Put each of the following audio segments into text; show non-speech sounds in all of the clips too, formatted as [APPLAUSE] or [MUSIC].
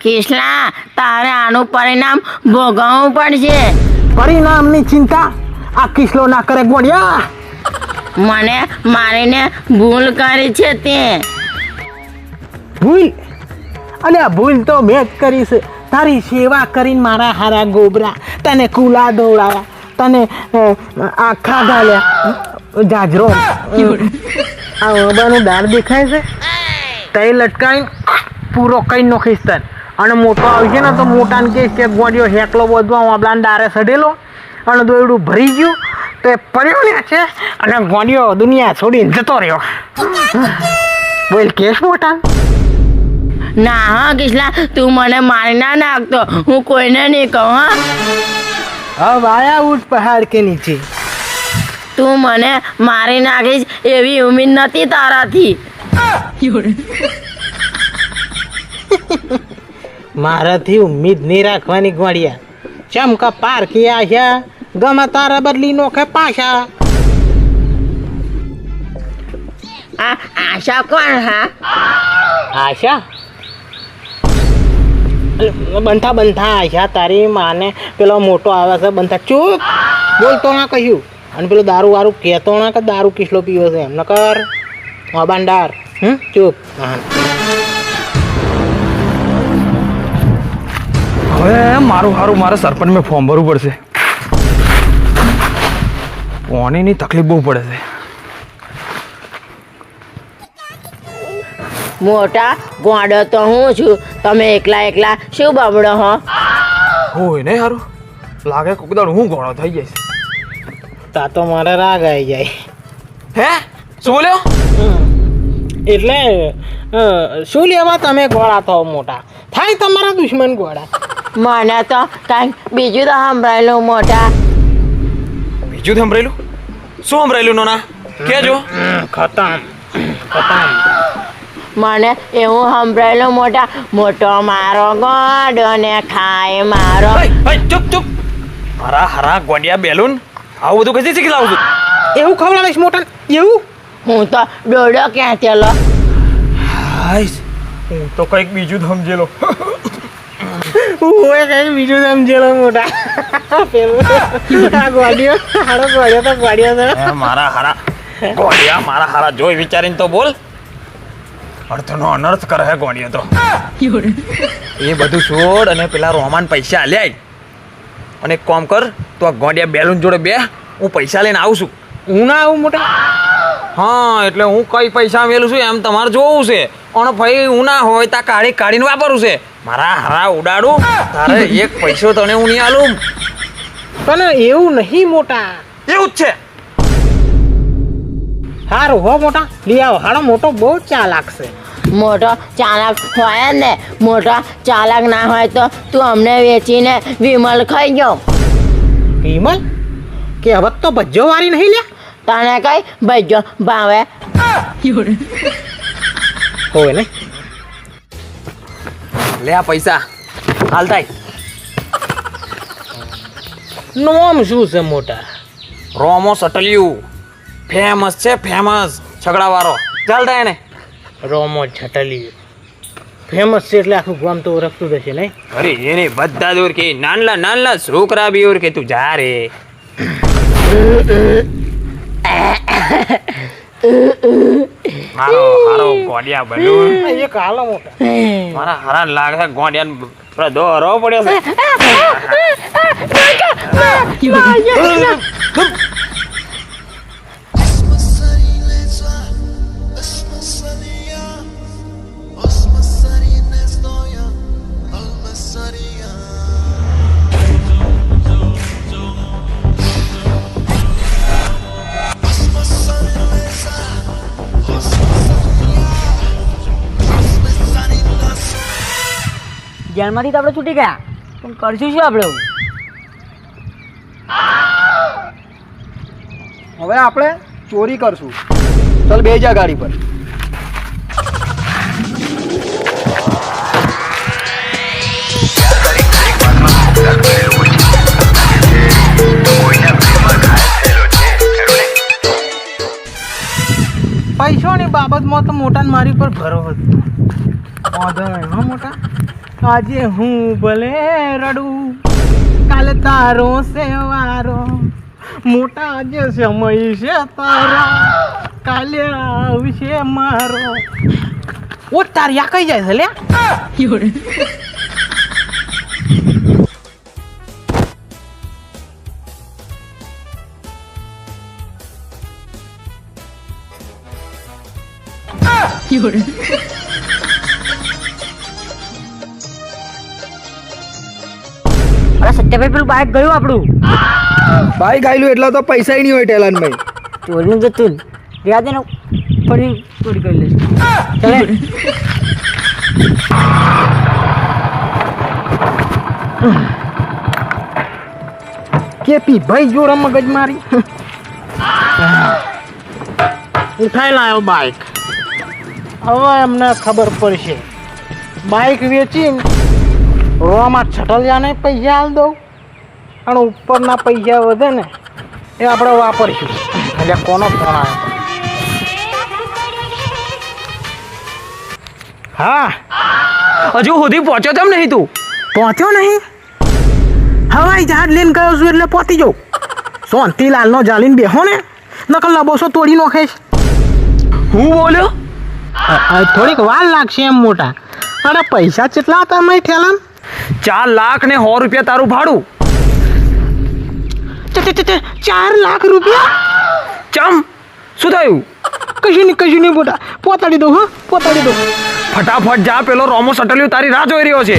કિસલા તારે આનું પરિણામ ભોગવવું પડશે. પરિણામની ચિંતા? આ કિસલો ના કરે ગોળિયા. મને મારીને ભૂલ કરી છે તે. ભૂલ? અને ભૂલ તો મેં જ કરી છે. તારી સેવા કરીને મારા હારા ગોબરા તને કુલા દોડાયા તને આખા આ જાજરો. આ ઓબાનું દાળ દેખાય છે? તઈ લટકાઈને પૂરો કઈ નોખીશ તને. અને મોટો આવશે ને તો મોટાને કહીશ કે ગોળીઓ હેકલો બધો આપણા દારે સઢેલો. અને દોયડું ભરી ગયું. તો એ પડ્યો ને છે અને ગોળીઓ દુનિયા છોડીને જતો રહ્યો. બોલ કેશ મોટા? ના હા કિશલા તું મને મારી ના નાખતો હું કોઈને નહીં કહું હા. હવે આયા ઉઠ પહાડ કે નીચે? તું મને મારી નાખીશ એવી ઉમીદ નથી તારાથી. [LAUGHS] [LAUGHS] [LAUGHS] મારાથી ઉમ્મીદ નહીં રાખવાની ગોળિયા. ચમકા પારખી આશા ગમે તારા બદલી નોખે પાછા. આ આશા કોણ હા? આશા? બંધા બંધા આશા તારી માને પેલો મોટો આવે છે બંધા. ચૂપ! બોલતો ના કહ્યું. અને પેલો દારૂ વારું કહેતો ના કે દારૂ કિસલો પીવો છે એમ ન કર. બાંડાર હમ? ચૂપ. હા. હવે મારું સારું મારે સરપંચમાં ફોર્મ ભરવું પડશે. પાણીની તકલીફ બહુ પડે છે. મોટા ગોંડો તો હું છું. તમે એકલા એકલા શું બાબડો હો? હોય ને સારું લાગે કોક દાડો હું ઘોડો થઈ જઈશ. તા તો મારે રાગ આવી જાય. હે? શું બોલ્યો? એટલે શું લેવા તમે ગોળા થો મોટા? થાય તમારા દુશ્મન ગોળા. મને તો કાંઈક બીજું તો સંભળાયેલું મોટા. બીજું સંભળાયેલું? શું સંભળાયેલું નોના? કેજો ખતમ. ખતમ. મને એવું સંભળાયેલું મોટા મોટો મારો ગોડો ને ખાય મારો. ચૂપ ચૂપ. મારા હરા ગોડિયા બેલુન. આવું બધું કઈ શીખી લાવું છું? એવું ખવડાવીશ મોટા એવું? હું તો ડોડો ક્યાં ચલો હાઈશ હું તો કંઈક બીજું સમજેલો ઓય કઈ બીજું સમજેલો મોટા. પેલું. આ ગોડિયો હાડો ગોડિયો તો ગોડિયો તો મારા હારા. ગોડિયા મારા હારા. જોઈ વિચારીને તો બોલ. અર્થનો અનર્થ કરે હે ગોડિયો તો. એ બધું છોડ અને પેલા રોમાન પૈસા લે અને કામ કર, તો આ ગોડિયા બેલુન જોડે બે, હું પૈસા લઈને આવું છું. હું ના આવું મોટા? હા, એટલે હું કઈ પૈસા મેલું છું એમ તમારે જોવું છે. અને ભાઈ, હું ના હોય તા કાઢી કાઢીને વાપરું છે. મારા હારા ઉડાડું? તારે એક પૈસો તને હું નહીં આલું. પણ એવું નહીં મોટા. એવું જ છે. હારું હો મોટા લઈ આવ. હાડો મોટો બહુ ચા લાગશે મોટો ચાલાક હોય ને. મોટો ચાલાક ના હોય તો તું અમને વેચીને વિમલ ખાઈ ગયો. વિમલ? કે હવે તો ભજ્જો વાળી નહીં લે તને કઈ ભજ્જો ભાવે? હોય ને. લે આ પૈસા. હાલ થાય નોમ શું છે મોટા? રોમો સટલ્યું. ફેમસ છે ફેમસ. છગડાવાળો. ચાલ થાય એને. રોમો છટલી ફેમસ છે એટલે આખું ગામ તો ઓળખતું જ હશે નહીં? અરે એને બધા દૂર કે. નાનલા નાનલા છોકરા બી ઓર કે તું જા રે. [COUGHS] મારો હારો ગોડિયા બનું એ કાલો મોટા મારા હારા લાગે ગોડિયા દોરો પડ્યો છે જેલમાંથી તો આપણે છૂટી ગયા. પણ કરશું શું આપણે? હવે આપણે ચોરી કરશું. ચાલ બે જા ગાડી પર. પૈસાની બાબતમાં તો મોટા મારી પર ભરો હતો વાંધો નહીં હો મોટા. આજે હું ભલે રડું, કાલે તારો સેવારો મોટા આજે સમય છે તારો, કાલે આવશે મારો. ઓ, તારી આ કઈ જાય છે, લે? અરે સત્યભાઈ પેલું બાઇક ગયું આપણું. બાઇક આવેલું એટલે તો પૈસા નહીં હોય ટેલાન ભાઈ. ચોરીનું જતું રહ્યા દે ફરી ચોરી કરી લઈશ. ચાલે. કેપી ભાઈ જોર મગજ મારી. ઉઠાઈ લાયો બાઈક. હવે એમને ખબર પડશે. બાઈક વેચીને રોમાં છટલિયાને પૈસા આલ દઉં. અને ઉપરના પૈસા વધે ને એ આપણે વાપરીશું. એટલે કોનો ફોન આવ્યો? હા. હજુ સુધી પહોંચ્યો તેમ નહીં તું. પહોંચ્યો નહીં? હવાઈ જહાજ લઈને ગયો છું એટલે પહોંચી જાઉં. શાંતિલાલનો જાલીને બેહો ને નકલ લબોસો તોડી નાખે હું બોલ્યો? થોડીક વાર લાગશે એમ મોટા. અરે પૈસા કેટલા હતા મેં ઠેલામ? ચાર લાખ ને સો રૂપિયા તારું ભાડું. ચાર લાખ રૂપિયા? ચમ શું થયું? કશું નહીં કશું નહીં બોટા પોતાડી દઉં હા પોતાડી દઉં. ફટાફટ જા પેલો રોમો સટલ્યું તારી રાહ જોઈ રહ્યો છે.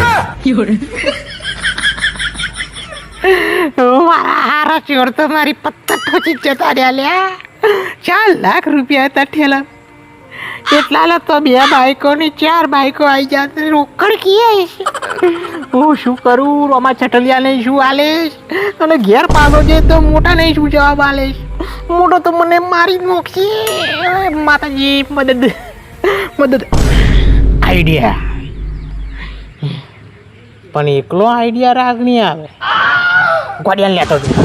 મારા હારા ચોર તો મારી પત્તર ખોચી જતા રહ્યા લ્યા. ચાર લાખ રૂપિયા હતા ઠેલા. એટલા તો બે બાઈકો ની ચાર બાઈકો આવી જાય રોકડ કીએ હું શું કરું? રોમા છટલિયા નહીં શું આલેશ અને ઘેર પાડો છે તો મોટા નહીં શું જવાબ આલેશ મોટો તો મને મારી જ નાખશે માતાજી, મદદ મદદ. આઈડિયા. પણ એકલો આઈડિયા રાગ નહીં આવે. ગોડિયા લેતો છું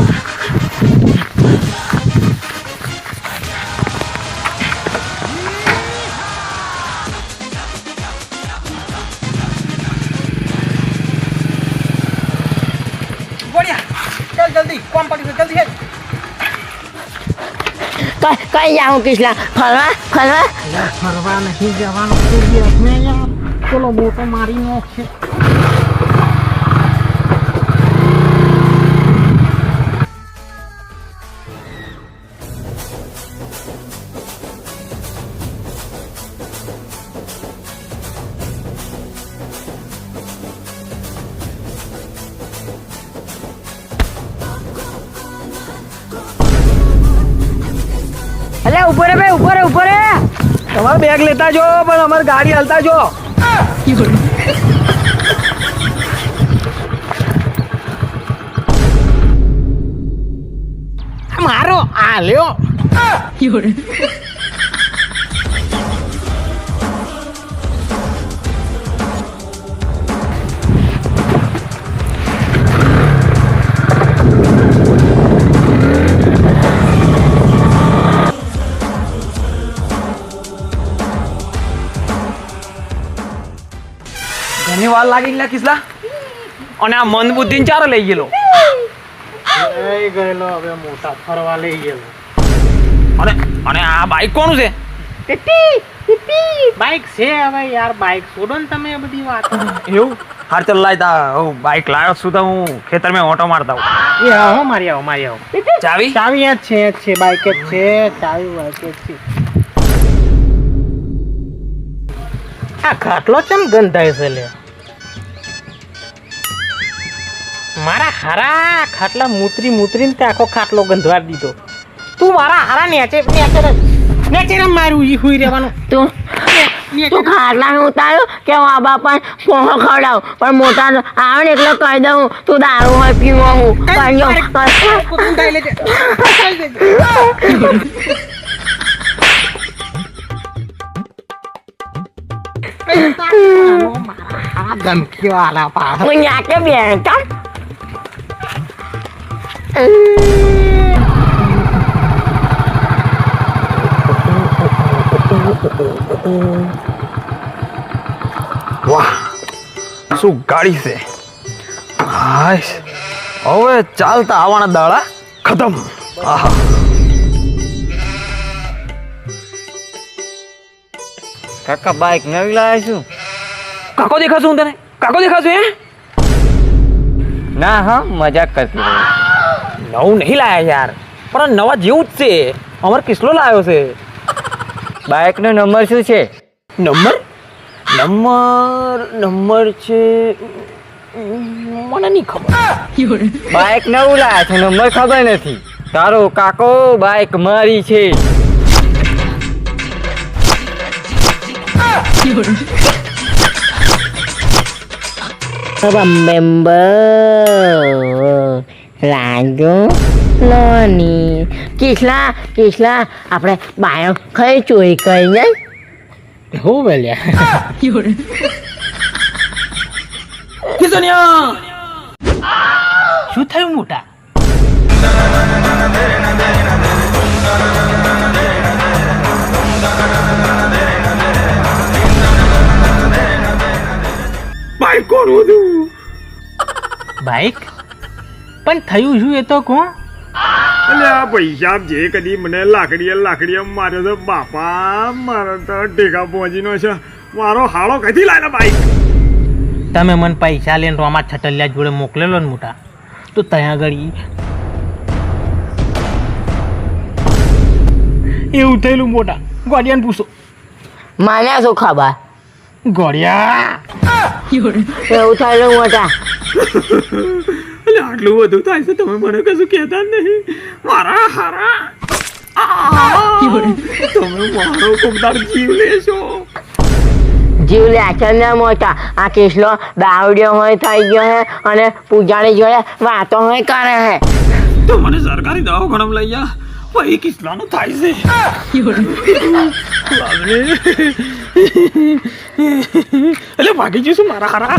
કઈ કઈ જાઉં કિસલા ફરવા? ફરવા? ફરવા નથી જવાનું ચલો મોટો મારી નાખશે અલે ઉપર બે ભાઈ ઉપર રે ઊભો તમારે બેગ લેતા જો પણ અમારે ગાડી હાલતા જો. મારો આ લ્યો. ઘણી વાર લાગી એટલે કિસલા? અને આ મંદ બુદ્ધિ ચારે લઈ ગયેલો. લઈ ગયેલો હવે મોટા ફરવા લઈ ગયેલો. અને અને આ બાઈક કોનું છે? બાઈક છે હવે યાર બાઈક છોડો ને તમે એ બધી વાત. એવું? હાર ચાલ લાય તા હું બાઈક લાવ્યો છું તો હું ખેતરમાં ઓટો મારતા હું એ આવો મારી આવો મારી આવો. ચાવી? ચાવી જ છે જ છે બાઈક જ છે ચાવી બાઈક જ છે. આ ખાટલો ચમ ગંધાય છે લે? મારા હારા ખાટલા મૂતરી મૂતરીને તે આખો ખાટલો ગંધવાર દીધો. તું મારા હારા નેચે નેચે નેચે મારું ઈ હુઈ રહેવાનું. તું તું ખાટલાને ઉતાર્યો કે હું આ બાપા પોહો ખવડાવ. પણ મોટા આવે ને એટલે કહી દઉં તું દારૂ હોય પીવો હું. કરજો ધમકીઓ વાળા હું ન્યાકે બેન ચાલ શું ગાડી છે? હાય હવે ચાલતા આવવાના દાડા ખતમ. આહા. કાકા બાઈક નવી લાવ્યા છું. કાકો દેખાશું હું તને? કાકો દેખાશું હે? ના હા મજાક કરતી. નવું નહીં લાયા યાર. પણ નવા જેવું જ છે. અમાર કિસલો લાવ્યો છે. બાઈકનો નંબર શું છે? નંબર? નંબર નંબર છે. મને નહીં ખબર. બાઇક નવું લાયા છે નંબર ખબર નથી. તારો કાકો બાઈક મારી છે. Remember લાગ્યો લોની કિસલા કિસલા આપણે બાયો ખાઈ ચોરી કરી ને હું બોલ્યા શું થયું મોટા? બાઈક કોણ હતું બાઈક? પણ થયું શું એ તો કોણ? એટલે આ પૈસા જે કદી મને લાકડીએ લાકડીએ માર્યો તો બાપા મારે તો ટેકા પહોંચીનો છે. મારો હાળો કદી લાયેલા બાઈક? તમે મને પૈસા લઈને રોમા છટલિયા જોડે મોકલેલો ને મોટા. તો ત્યાં આગળ એવું થયેલું મોટા. ગોડિયાને પૂછો. માન્યા છો ખાબા? ગોડિયા. એવું થયેલું મોટા. [LAUGHS] એટલે આટલું બધું થાય છે તમે મને કશું કહેતા જ નહીં. મારા હારા. તમે મારો કોકદાર જીવ લેશો. જીવ લે ને મોટા. આ કિસલો બાવડ્યો હોય થઈ ગયો હે અને પૂજાની જોડે વાતો હોય કરે હે. તો મને સરકારી દવાખાનામાં લઈ જા. ભાઈ કિસલાનું થાય છે. એટલે ભાગી જઈશું મારા હારા.